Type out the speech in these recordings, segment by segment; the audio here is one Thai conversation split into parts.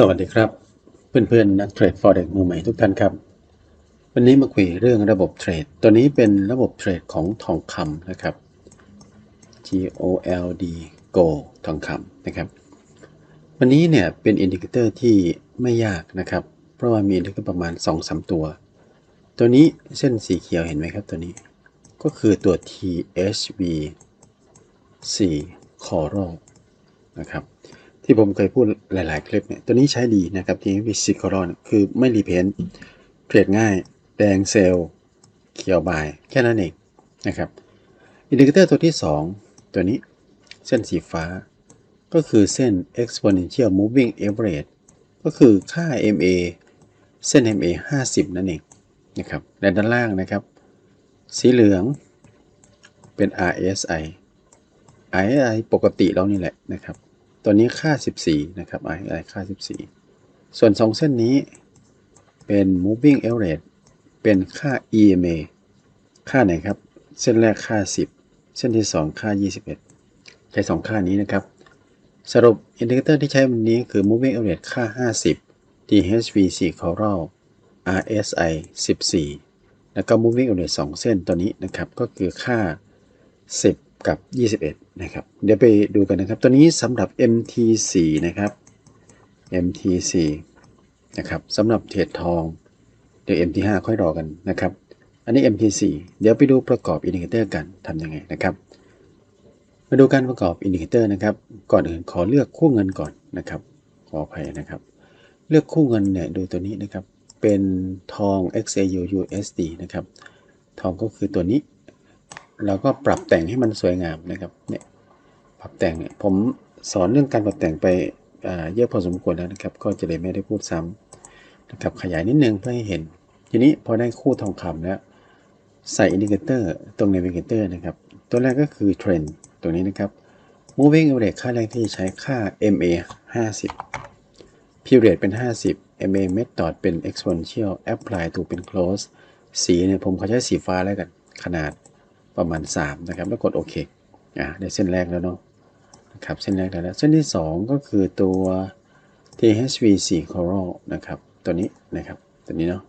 สวัสดีครับ เพื่อนๆนักเทรด Forex มือใหม่ทุกท่านครับ วันนี้มาคุยเรื่องระบบเทรด ตัวนี้เป็นระบบเทรดของทองคำนะครับ G O L D GO ทองคำนะครับ วันนี้เนี่ยเป็นอินดิเคเตอร์ที่ไม่ยากนะครับ เพราะว่ามีอินดิเคเตอร์ประมาณ 2-3 ตัว ตัวนี้เส้นสีเขียวเห็นไหมครับตัวนี้ ก็คือตัว THV 4 Coral นะครับ ที่ผมเคยพูดหลาย ๆ คลิปเนี่ยตัวนี้ใช้ดีนะครับที่วิซิคอรอนคือไม่รีเพนเทรดง่าย แดงเซลล์เขียวบาย แค่นั้นเองนะครับอินดิเคเตอร์ตัวที่ 2 ตัวนี้เส้นสีฟ้า ก็คือเส้น exponential moving average ก็คือค่า MA เส้น MA 50 นั่นเองนะครับและด้านล่างนะครับ สีเหลืองเป็น RSI RSI ปกติแล้วนี่แหละนะครับ ตัวนี้ค่า 14 นะครับ RSI ค่า 14 ส่วน 2 เส้นนี้เป็น moving average เป็นค่า EMA ค่าไหนครับ เส้นแรกค่า 10 เส้นที่ 2 ค่า 21 ใช้ 2 ค่านี้นะครับ สรุปอินดิเคเตอร์ที่ใช้วันนี้คือ moving average ค่า 50 THV4 Coral RSI 14 แล้วก็ moving average 2 เส้นตัวนี้นะครับ ก็คือค่า 10 กับ 21 นะครับ เดี๋ยวไปดูกันนะครับ ตัวนี้สำหรับ MT4 นะครับ MT4 นะครับสำหรับเทรดทอง เดี๋ยว MT5 ค่อยรอกันนะครับ อันนี้ MT4 เดี๋ยวไปดูประกอบอินดิเคเตอร์กันทำยังไงนะครับ มาดูการประกอบอินดิเคเตอร์นะครับ ก่อนอื่นขอเลือกคู่เงินก่อนนะครับ ขออภัยนะครับ เลือกคู่เงินเนี่ยดูตัวนี้นะครับ เป็นทอง XAU USD นะครับ ทองก็คือตัวนี้ เราก็ปรับแต่งให้มันสวยงามนะครับเนี่ยปรับแต่งเนี่ยผมสอนเรื่องการปรับแต่งไปเยอะพอสมควรแล้วนะครับ ก็จะเลยไม่ได้พูดซ้ำนะครับขยายนิดนึงเพื่อให้เห็น ทีนี้พอได้คู่ทองคำแล้วใส่อินดิเคเตอร์ตรง Navigator นะครับ ตัวแรกก็คือเทรนด์ตัวนี้นะครับ moving average ค่าแรกที่ใช้ค่า MA 50 period เป็น 50 MA method เป็น exponential apply to เป็น close สีเนี่ยผมขอใช้สีฟ้าแล้วกัน ขนาด ประมาณ 3 นะครับ แล้วกดโอเคอ่าได้เส้นแรกแล้วเนาะนะครับเส้นแรกได้แล้ว เส้นที่ 2 ก็คือตัว THV4 Coral นะครับตัวนี้นะครับตัวนี้เนาะ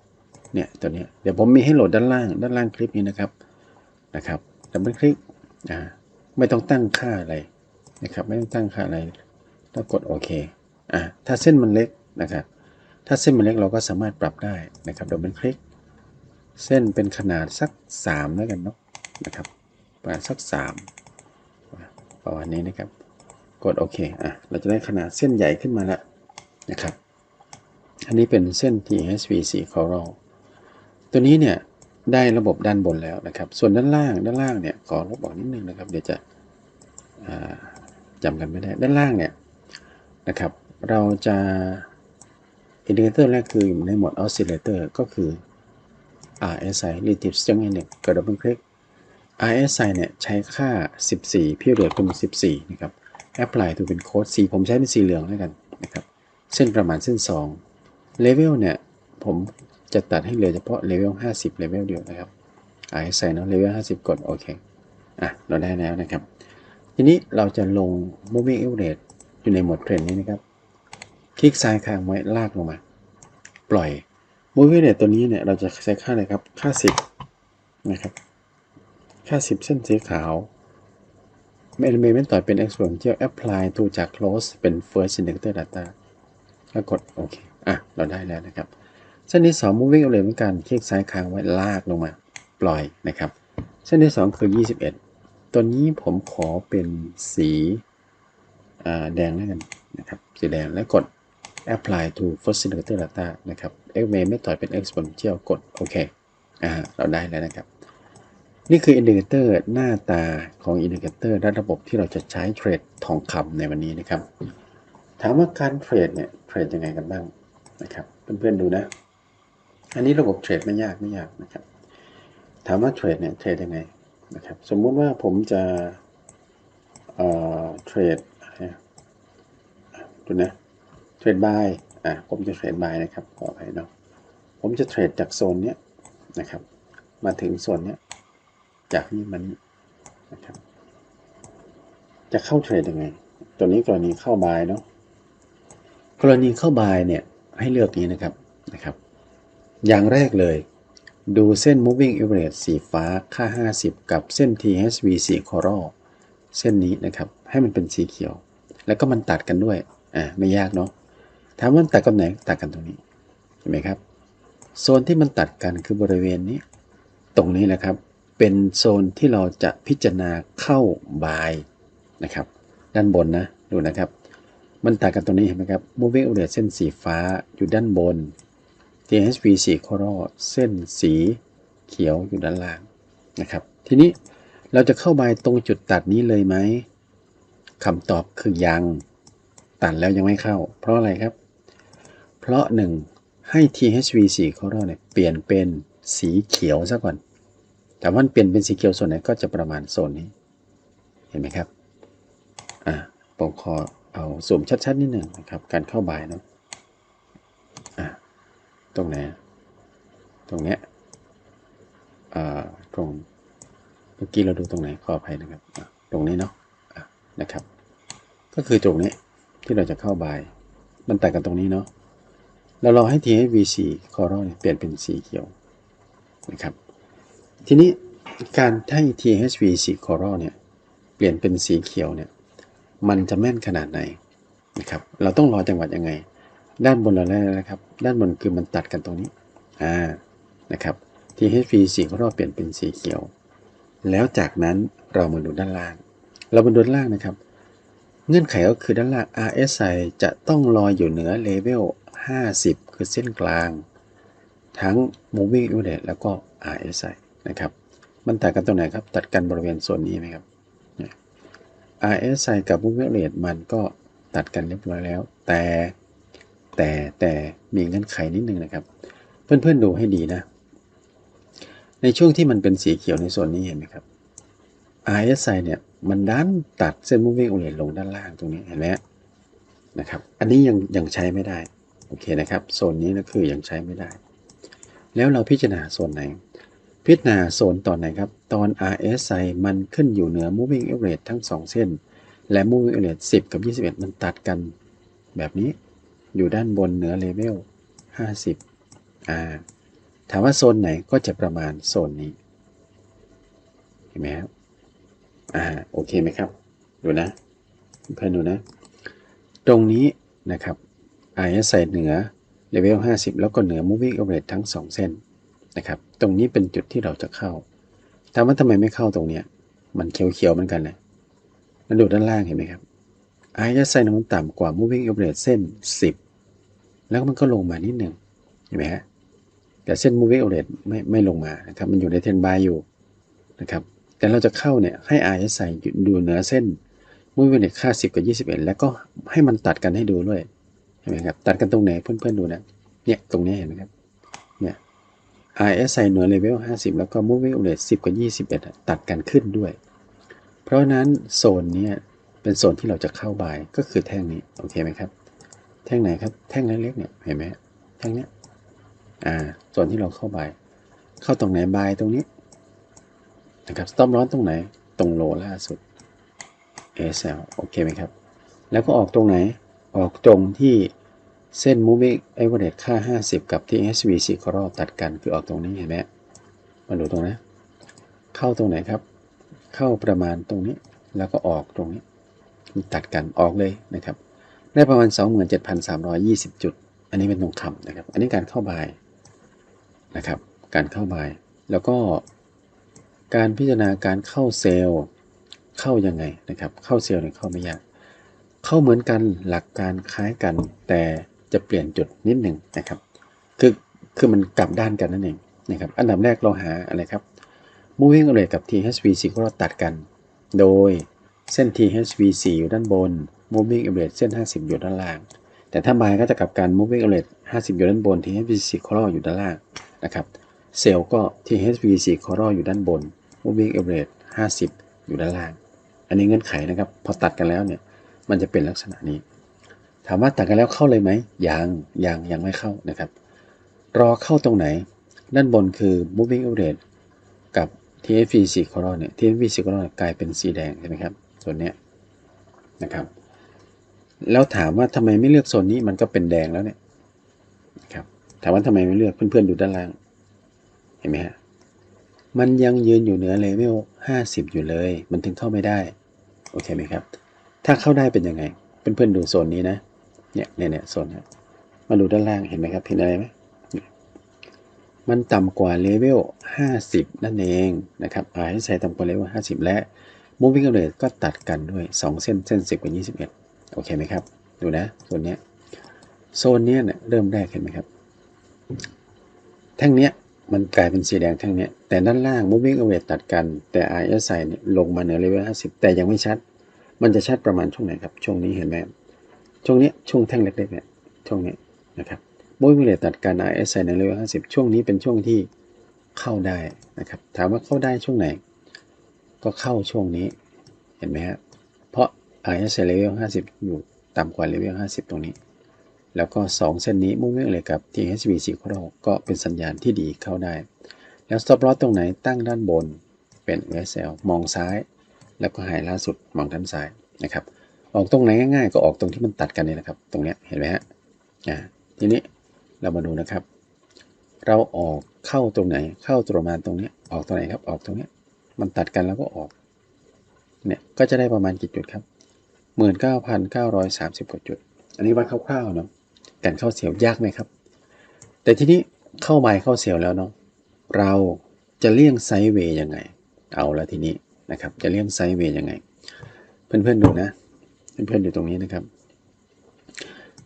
เนี่ยตัวเนี้ยเดี๋ยวผมมีให้โหลดด้านล่างด้านล่างคลิปนี้นะครับนะครับดับเบิลคลิกอ่าไม่ต้องตั้งค่าอะไรนะครับไม่ต้องตั้งค่าอะไรแล้วกดโอเคอ่าถ้าเส้นมันเล็กนะครับถ้าเส้นมันเล็กเราก็สามารถปรับได้นะครับดับเบิลคลิกเส้นเป็นขนาดสัก 3 แล้วกันเนาะ นะครับประมาณสัก3ประมาณนี้นะครับ กดโอเคอะเราจะได้ขนาดเส้นใหญ่ขึ้นมาแล้วนะครับ อันนี้เป็นเส้น THV4 Coral ตัวนี้เนี่ยได้ระบบด้านบนแล้วนะครับ ส่วนด้านล่างด้านล่างเนี่ยขอลบออกนิดนึงนะครับ เดี๋ยวจะจำกันไม่ได้ด้านล่างเนี่ยนะครับ เราจะอินดิเคเตอร์แรกคืออยู่ในโหมด oscillator ก็คือ RSI relative strength index กดดับเบิลคลิก RSI เนี่ยใช้ค่า 14 period เป็น 14 นะครับ apply to เป็นโค้ดสีผมใช้เป็นสีเหลืองแล้วกันนะครับ เส้นประมาณเส้น 2 level เนี่ย ผมจะตัดให้เหลือเฉพาะ level 50 level เดียวนะครับ RSI เนาะ level 50 กดโอเค อะ เราได้แล้วนะครับ ทีนี้เราจะลง moving average อยู่ในโหมดเทรนนี้นะครับ คลิกซ้ายค้างไว้ลากลงมา ปล่อย moving average ตัวนี้เนี่ย เราจะใช้ค่าอะไรครับ ค่า 10 นะครับ ค่า 10 เส้นสีขาว element ต่อเป็น exponential apply to จาก close เป็น first indicator data แล้วกดโอเค อะ เราได้แล้วนะครับ เส้นที่ 2 moving average เหมือนกันคลิกซ้ายค้างไว้ลากลงมา ปล่อยนะครับ เส้นที่ 2 คือ 21 ตัวนี้ผมขอเป็นสีแดงแล้วกันนะครับสีแดงแล้วกด apply to first indicator data นะครับ x m a ไม่ต่อยเป็น exponential กดโอเค อ่า เราได้แล้วนะครับ นี่คืออินดิเคเตอร์หน้าตาของอินดิเคเตอร์และระบบที่เราจะใช้เทรดทองคำในวันนี้นะครับ ถามว่าการเทรดเนี่ยเทรดยังไงกันบ้างนะครับเพื่อนๆดูนะ อันนี้ระบบเทรดไม่ยากไม่ยากนะครับ ถามว่าเทรดเนี่ยเทรดยังไงนะครับ สมมุติว่าผมจะเอ่อเทรดดูนะเทรดบายอะผมจะเทรดบายนะครับขออภัยเนาะผมจะเทรดจากโซนเนี้ยนะครับ มาถึงโซนเนี้ย จากนี้มันนะครับ จะเข้าเทรดยังไง ตัวนี้กรณีเข้าบายเนาะกรณีเข้าบายเนี่ยให้เลือกนี้นะครับนะครับ อย่างแรกเลยดูเส้น moving average สีฟ้าค่า 50 กับเส้น THV สี coral เส้นนี้นะครับ ให้มันเป็นสีเขียว แล้วก็มันตัดกันด้วย อ่า ไม่ยากเนาะถามว่าตัดกันไหนตัดกันตรงนี้ เห็นไหมครับ โซนที่มันตัดกันคือบริเวณนี้ ตรงนี้แหละครับ เป็นโซนที่เราจะพิจารณาเข้าบายนะครับ ด้านบนนะดูนะครับ มันตัดกันตรงนี้เห็นไหมครับ moving average เส้นสีฟ้าอยู่ด้านบน THV สี coral เส้นสีเขียวอยู่ด้านล่างนะครับ ทีนี้เราจะเข้าบายตรงจุดตัดนี้เลยไหมคำตอบคือยังตัดแล้วยังไม่เข้า เพราะอะไรครับ เพราะหนึ่งให้ THV สี coral เนี่ยเปลี่ยนเป็นสีเขียวซะก่อน แต่ว่าเปลี่ยนเป็นสีเขียวส่วนไหนก็จะประมาณโซนนี้ เห็นไหมครับ อ่าผมขอเอาซูมชัดๆนิดหนึ่งนะครับ การเข้าบายเนาะอ่าตรงไหนตรงเนี้ยอ่าตรงเมื่อกี้เราดูตรงไหนขออภัยนะครับ ตรงนี้เนาะอะนะครับ ก็คือตรงนี้ที่เราจะเข้าบาย มันแตัดกันตรงนี้เนาะเรารอให้ THVC Coral เนี่ยเปลี่ยนเป็นสีเขียวนะครับ ทีนี้การให้ THVC Coral เนี่ย เปลี่ยนเป็นสีเขียวเนี่ย มันจะแม่นขนาดไหนนะครับ เราต้องรอจังหวัดยังไง ด้านบนเราแล้วนะครับ ด้านบนคือมันตัดกันตรงนี้ อ่า นะครับ THV สีของเราเปลี่ยนเป็นสีเขียว แล้วจากนั้นเรามาดูด้านล่าง เรามาดูด้านล่างนะครับ เงื่อนไขก็คือด้านล่าง RSI จะต้องลอยอยู่เหนือเลเวล 50 คือเส้นกลาง ทั้ง moving average แล้วก็ RSI นะครับ มันตัดกันตรงไหนครับ ตัดกันบริเวณโซนนี้ไหมครับ RSI กับ moving average มันก็ตัดกันเรียบร้อยแล้ว แต่แต่แต่มีเงื่อนไขนิดนึงนะครับ เพื่อนๆดูให้ดีนะ ในช่วงที่มันเป็นสีเขียวในโซนนี้เห็นไหมครับ RSI เนี่ยมันดันตัดเส้น moving average ลงด้านล่างตรงนี้เห็นไหมนะครับ อันนี้ยังยังใช้ไม่ได้ โอเคนะครับ โซนนี้ก็คือยังใช้ไม่ได้ แล้วเราพิจารณาโซนไหน พิจารณาโซนตอนไหนครับ ตอน RSI มันขึ้นอยู่เหนือ moving average ทั้ง 2 เส้น และ moving average 10 กับ 21 มันตัดกัน แบบนี้อยู่ด้านบนเหนือเลเวล50อ่าถามว่าโซนไหนก็จะประมาณโซนนี้ เห็นไหมครับอ่าโอเคไหมครับ ดูนะ เพื่อนดูนะ ตรงนี้นะครับ RSI เหนือเลเวล50 แล้วก็เหนือ moving average ทั้ง 2 เส้น นะครับ ตรงนี้เป็นจุดที่เราจะเข้าถามว่าทำไมไม่เข้าตรงเนี้ย มันเขียวๆเหมือนกันเลยแล้วดูด้านล่างเห็นไหมครับ RSI มันต่ำกว่า moving average เส้น 10 แล้วมันก็ลงมานิดหนึ่งเห็นไหมฮะแต่เส้น moving average ไม่ไม่ลงมานะครับ มันอยู่ในเทนบายอยู่นะครับ แต่เราจะเข้าเนี่ยให้ RSI อยู่ดูเหนือเส้น moving average ค่า 10 กับ 21 แล้วก็ให้มันตัดกันให้ดูด้วยเห็นไหมครับ ตัดกันตรงไหนเพื่อนๆดูนะ เนี่ยตรงนี้เห็นไหมครับ RSI หนือเลเวล50 แล้วก็ moving average 10 กับ 21 ตัดกันขึ้นด้วย เพราะนั้นโซนนี้เป็นโซนที่เราจะเข้าบายก็คือแท่งนี้ โอเคไหมครับ แท่งไหนครับ แท่งเล็กๆเนี่ยเห็นไหมแท่งเนี้ยอ่าโซนที่เราเข้าบาย เข้าตรงไหนบายตรงนี้นะครับสต็อปร้อนตรงไหนตรงโลล่าสุด ASL โอเคไหมครับ แล้วก็ออกตรงไหนออกตรงที่ เส้น moving average ค่า 50 กับที่ HVC coral ตัดกันคือออกตรงนี้เห็นไหมมาดูตรงนะ เข้าตรงไหนครับ เข้าประมาณตรงนี้แล้วก็ออกตรงนี้ ตัดกันออกเลยนะครับ ได้ประมาณ 27,320 จุด อันนี้เป็นทองคำนะครับ อันนี้การเข้าบายนะครับ การเข้าบาย แล้วก็การพิจารณาการเข้าเซลล์เข้ายังไงนะครับ เข้าเซลล์เนี่ยเข้าไม่ยากเข้าเหมือนกันหลักการคล้ายกันแต่ จะเปลี่ยนจุดนิดหนึ่งนะครับ คือคือมันกลับด้านกันนั่นเองนะครับอันดับแรกเราหาอะไรครับ moving average กับ THVC ก็เราตัดกัน โดยเส้น THVC อยู่ด้านบน moving average เส้น 50 อยู่ด้านล่าง แต่ถ้าบายก็จะกลับกัน moving average 50 อยู่ด้านบน THVC coral อยู่ด้านล่างนะครับเซลล์ก็ THVC coral อยู่ด้านบน moving average 50 อยู่ด้านล่าง อันนี้เงื่อนไขนะครับ พอตัดกันแล้วเนี่ย มันจะเป็นลักษณะนี้ ถามว่าตัดกันแล้วเข้าเลยไหมยังยังยังไม่เข้านะครับ รอเข้าตรงไหน ด้านบนคือ moving average กับ TFVC coral เนี่ย TFVC coral กลายเป็นสีแดงใช่ไหมครับส่วนเนี้ยนะครับ แล้วถามว่าทำไมไม่เลือกโซนนี้มันก็เป็นแดงแล้วเนี่ยครับถามว่าทำไมไม่เลือกเพื่อนๆดูด้านล่าง เห็นไหมฮะมันยังยืนอยู่เหนือเลเวล50 อยู่เลย มันถึงเข้าไม่ได้ โอเคไหมครับ ถ้าเข้าได้เป็นยังไง เพื่อนๆดูโซนนี้นะ เนี่ยเนี่ยเนี่ยโซนนี้มาดูด้านล่างเห็นไหมครับเห็นอะไรไหมมันต่ำกว่าเลเวล 50 นั่นเองนะครับอ่าให้ใช้ต่ำกว่าเลเวล 50 และ moving average ก็ตัดกันด้วย 2 เส้นเส้น 10 กับ 21 โอเคไหมครับ ดูนะโซนเนี้ยโซนเนี้ยเนี่ยเริ่มแรกเห็นไหมครับ แท่งเนี้ยมันกลายเป็นสีแดงแท่งเนี้ยแต่ด้านล่าง moving average ตัดกัน แต่ RSI เนี่ยลงมาเหนือเลเวล 50 แต่ยังไม่ชัด มันจะชัดประมาณช่วงไหนครับ ช่วงนี้เห็นไหม ช่วงนี้ช่วงแท่งเล็กๆเนี่ยช่วงนี้นะครับ moving average ตัดกัน RSI ในเลเวล50 ช่วงนี้เป็นช่วงที่เข้าได้นะครับถามว่าเข้าได้ช่วงไหน ก็เข้าช่วงนี้เห็นไหมฮะเพราะ RSI level 50 อยู่ต่ำกว่า level 50 ตรงนี้ แล้วก็ 2 เส้นนี้มุ่งเนื่องเลยกับ THB 4ข้อก็เป็นสัญญาณที่ดีเข้าได้ แล้ว stop loss ตรงไหนตั้งด้านบนเป็น VSL มองซ้าย แล้วก็หายล่าสุดมองด้านซ้ายนะครับ ออกตรงไหนง่ายๆก็ออกตรงที่มันตัดกันนี่แหละครับ ตรงเนี้ยเห็นไหมฮะอ่าทีนี้เรามาดูนะครับ เราออกเข้าตรงไหน เข้าตรงมาตรงเนี้ยออกตรงไหนครับ ออกตรงเนี้ยมันตัดกันแล้วก็ออก เนี่ยก็จะได้ประมาณกี่จุดครับหมื่นเก้าพันเก้าร้อยสามสิบกว่าจุด อันนี้วัดคร่าวๆเนาะการเข้าเสียวยากไหมครับ แต่ทีนี้เข้าไมเข้าเสียวแล้วเนาะเราจะเลี่ยงไซด์เวย์ยังไง เอาละทีนี้นะครับ จะเลี่ยงไซด์เวย์ยังไง เพื่อนๆดูนะ เพื่อนๆดูตรงนี้นะครับ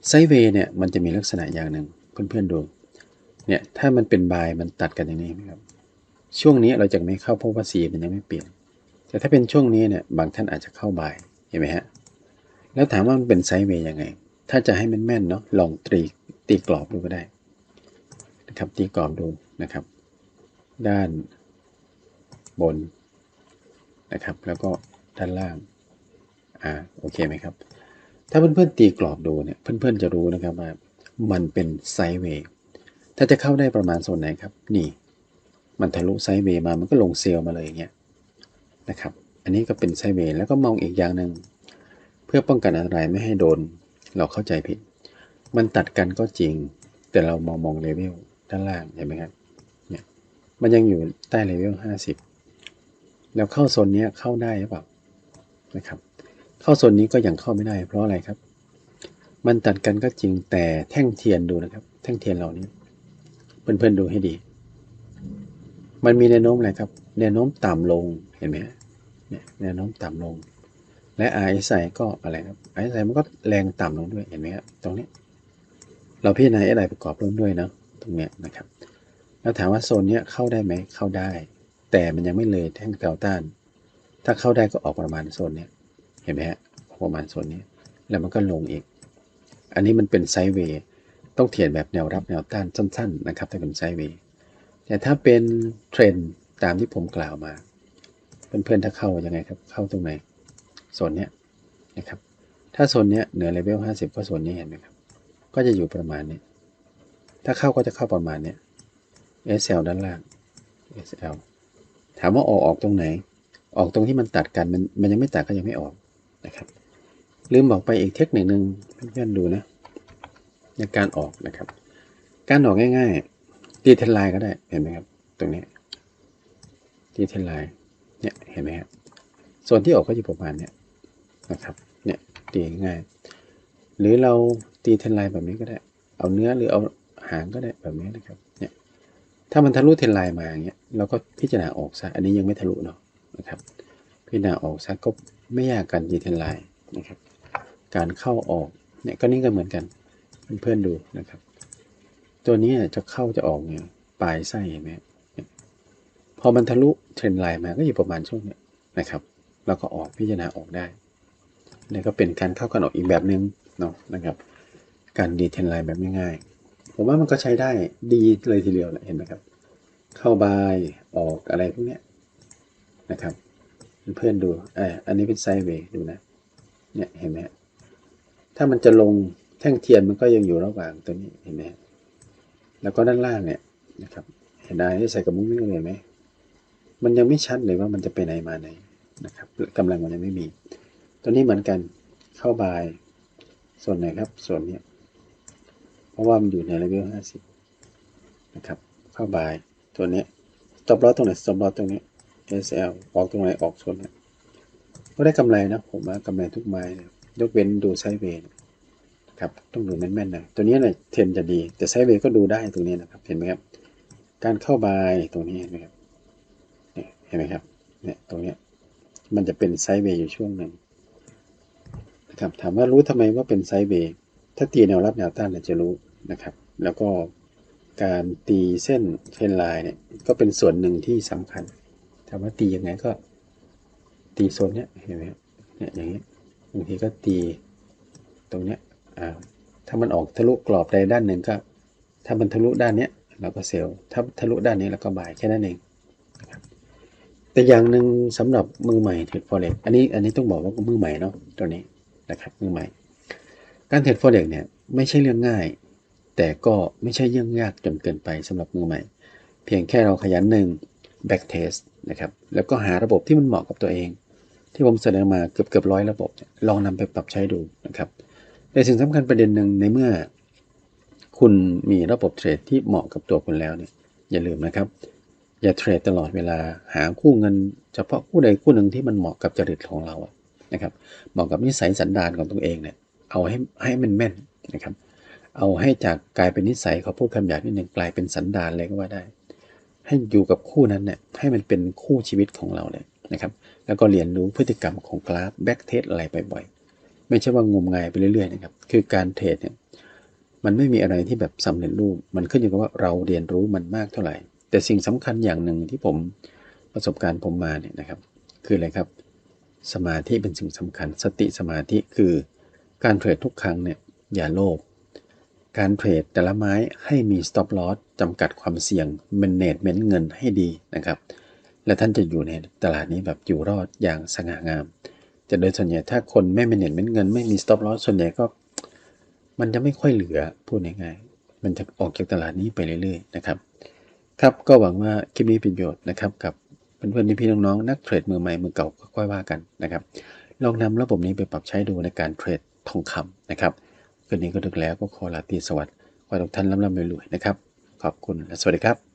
ไซเวย์เนี่ยมันจะมีลักษณะอย่างหนึ่งเพื่อนๆดูเนี่ยถ้ามันเป็นบายมันตัดกันอย่างนี้นะครับ ช่วงนี้เราจะไม่เข้าเพราะว่าสีมันยังไม่เปลี่ยน แต่ถ้าเป็นช่วงนี้เนี่ยบางท่านอาจจะเข้าบายเห็นไหมฮะแล้วถามว่ามันเป็นไซเวย์ยังไง ถ้าจะให้มันแม่นเนาะลองตีตีกรอบดูก็ได้นะครับตีกรอบดูนะครับ ด้านบนนะครับ แล้วก็ด้านล่าง อ่าโอเคไหมครับ ถ้าเพื่อนๆตีกรอบดูเนี่ยเพื่อนๆจะรู้นะครับว่ามันเป็นไซด์เวย์ถ้าจะเข้าได้ประมาณโซนไหนครับ นี่ มันทะลุไซด์เวย์มามันก็ลงเซลล์มาเลยอย่างเงี้ยนะครับ อันนี้ก็เป็นไซด์เวย์แล้วก็มองอีกอย่างหนึ่งเพื่อป้องกันอันตรายไม่ให้โดน เราเข้าใจผิด มันตัดกันก็จริง แต่เรามองมองเลเวลด้านล่างเห็นไหมครับเนี่ยมันยังอยู่ใต้เลเวลห้าสิบแล้วเข้าโซนนี้เข้าได้หรือเปล่านะครับ เข้าโซนนี้ก็ยังเข้าไม่ได้ เพราะอะไรครับ มันตัดกันก็จริงแต่แท่งเทียนดูนะครับ แท่งเทียนเหล่านี้เพื่อนๆดูให้ดี มันมีแนวโน้มอะไรครับ แนวโน้มต่ำลงเห็นไหมแนวโน้มต่ำลง และ RSI ก็อะไรครับ RSI มันก็แรงต่ำลงด้วยเห็นไหมครับตรงนี้ เราพิจารณาอะไรประกอบร่วมด้วยเนาะตรงเนี้ยนะครับ แล้วถามว่าโซนเนี้ยเข้าได้ไหมเข้าได้ แต่มันยังไม่เลยแท่งแนวต้าน ถ้าเข้าได้ก็ออกประมาณโซนเนี้ย เห็นไหมฮะประมาณโซนนี้ แล้วมันก็ลงอีก อันนี้มันเป็นไซด์เวย์ต้องเทียนแบบแนวรับแนวต้านสั้น ๆ นะครับถ้าเป็นไซด์เวย์แต่ถ้าเป็นเทรนตามที่ผมกล่าวมาเพื่อนๆถ้าเข้ายังไงครับ เข้าตรงไหนโซนเนี้ยนะครับ ถ้าโซนเนี้ยเหนือเลเวล50 ก็โซนนี้เห็นไหมครับ ก็จะอยู่ประมาณนี้ ถ้าเข้าก็จะเข้าประมาณนี้ SL ด้านล่าง SL ถามว่าออกออกตรงไหน ออกตรงที่มันตัดกันมันมันยังไม่ตัดก็ยังไม่ออก นะครับ ลืมบอกไปอีกเทคนิคหนึ่งเพื่อนๆดูนะในการออกนะครับ การออกง่ายๆดีเทลไลน์ก็ได้เห็นไหมครับ ตรงนี้ดีเทลไลน์เนี่ยเห็นไหมครับส่วนที่ออกก็อยู่ประมาณเนี้ยนะครับเนี่ยตีง่ายๆหรือเราตีเทนไลน์แบบนี้ก็ได้ เอาเนื้อหรือเอาหางก็ได้แบบนี้นะครับเนี่ยถ้ามันทะลุเทนไลน์มาอย่างเงี้ยเราก็พิจารณาออกซะอันนี้ยังไม่ทะลุเนาะนะครับ พิจารณาออกซะก็ไม่ยากกันดีเทนไลน์นะครับ การเข้าออกเนี่ยก็นี่ก็เหมือนกันเพื่อนๆดูนะครับ ตัวนี้จะเข้าจะออกเนี่ยปลายไส้เห็นไหมพอมันทะลุเทรนไลน์มาก็อยู่ประมาณช่วงเนี้ยนะครับเราก็ออกพิจารณาออกได้นี่ก็เป็นการเข้ากันออกอีกแบบนึงเนาะนะครับ การดีเทนไลน์แบบง่ายๆผมว่ามันก็ใช้ได้ดีเลยทีเดียวแหละเห็นไหมครับ เข้าบายออกอะไรพวกเนี้ยนะครับ เพื่อนดูอออันนี้เป็นไซด์เวย์ดูนะ เนี่ยเห็นไหมฮะถ้ามันจะลงแท่งเทียนมันก็ยังอยู่ระหว่างตัวนี้เห็นไหมแล้วก็ด้านล่างเนี่ยนะครับ เห็นได้ใส่กับมุ้งมิ้งเลยไหมมันยังไม่ชัดเลยว่ามันจะไปไหนมาไหนนะครับกำลังมันยังไม่มี ตัวนี้เหมือนกันเข้าบายส่วนไหนครับ ส่วนเนี้ยเพราะว่ามันอยู่ในเลเวลห้าสิบนะครับ เข้าบายตัวเนี้ย stop loss ตรงไหน stop loss ตรงนี้ SL ออกตรงไหนออกส่วนนี้ก็ได้กำไรนะผมว่ากำไรทุกไม้เลยกเว้นดูไซเวย์นะครับต้องดูแม่นๆนะตัวนี้เนี่ยเทรนจะดี แต่ไซเวย์ก็ดูได้ตรงนี้นะครับ เห็นไหมครับ การเข้าบายตรงนี้เห็นไหมครับเนี่ยเห็นไหมครับเนี่ยตรงนี้มันจะเป็นไซเวย์อยู่ช่วงหนึ่งนะครับถามว่ารู้ทำไมว่าเป็นไซเวย์ถ้าตีแนวรับแนวต้านเนี่ยจะรู้นะครับ แล้วก็การตีเส้นเทรนไลน์เนี่ยก็เป็นส่วนหนึ่งที่สำคัญามว่าตียังไงก็ ตีโซนเนี้ยเห็นไหมเนี่ยอย่างนี้บางทีก็ตีตรงเนี้ยอ่าถ้ามันออกทะลุกรอบใดด้านหนึ่งก็ ถ้ามันทะลุด้านเนี้ยเราก็เซลล์ถ้าทะลุด้านนี้เราก็บายแค่นั้นเองแต่อย่างหนึ่งสำหรับมือใหม่เทรดฟอเร็กอันนี้อันนี้ต้องบอกว่ามือใหม่เนาะตัวนี้นะครับมือใหม่ การเทรดฟอเร็กเนี่ยไม่ใช่เรื่องง่าย แต่ก็ไม่ใช่เรื่องยากจนเกินไปสำหรับมือใหม่ เพียงแค่เราขยันหนึ่ง back test นะครับ แล้วก็หาระบบที่มันเหมาะกับตัวเอง ที่ผมเสนอมาเกือบเกือบร้อยระบบ ลองนำไปปรับใช้ดูนะครับในสิ่งสำคัญประเด็นหนึ่งในเมื่อ คุณมีระบบเทรดที่เหมาะกับตัวคุณแล้วเนี่ย อย่าลืมนะครับ อย่าเทรดตลอดเวลา หาคู่เงิน เฉพาะคู่ใดคู่หนึ่งที่มันเหมาะกับจริตของเราอะนะครับ เหมาะกับนิสัยสันดานของตัวเองเนี่ย เอาให้ให้มันแม่นนะครับ เอาให้จากกลายเป็นนิสัยเขาพูดคำหยาบนิดหนึ่งกลายเป็นสันดานเลยก็ว่าได้ ให้อยู่กับคู่นั้นเนี่ยให้มันเป็นคู่ชีวิตของเราเลยนะครับ แล้วก็เรียนรู้พฤติกรรมของกราฟแบ็กเทสอะไรบ่อยๆ ไม่ใช่ว่างมงายไปเรื่อยๆนะครับคือการเทรดเนี่ยมันไม่มีอะไรที่แบบสำเร็จรูป มันขึ้นอยู่กับว่าเราเรียนรู้มันมากเท่าไหร่ แต่สิ่งสำคัญอย่างหนึ่งที่ผมประสบการณ์ผมมาเนี่ยนะครับ คืออะไรครับ สมาธิเป็นสิ่งสำคัญ สติสมาธิคือการเทรดทุกครั้งเนี่ยอย่าโลภ การเทรดแต่ละไม้ให้มี stop loss จำกัดความเสี่ยง management เงินให้ดีนะครับ และท่านจะอยู่ในตลาดนี้แบบอยู่รอดอย่างสง่างาม จะโดยส่วนใหญ่ถ้าคนไม่ management เงินไม่มี stop loss ส่วนใหญ่ก็ มันจะไม่ค่อยเหลือพูดง่ายๆมันจะออกจากตลาดนี้ไปเรื่อยๆนะครับ ครับก็หวังว่าคลิปนี้เป็นประโยชน์นะครับกับเพื่อนๆพี่ๆน้องๆนักเทรดมือใหม่มือเก่าก็ค่อยว่ากันนะครับลองนำระบบนี้ไปปรับใช้ดูในการเทรดทองคำนะครับ คืนนี้ก็ดึกแล้วก็ขอลาตีสวัสดิ์ขอทุกท่านร่ำรวยรวยนะครับ ขอบคุณและสวัสดีครับ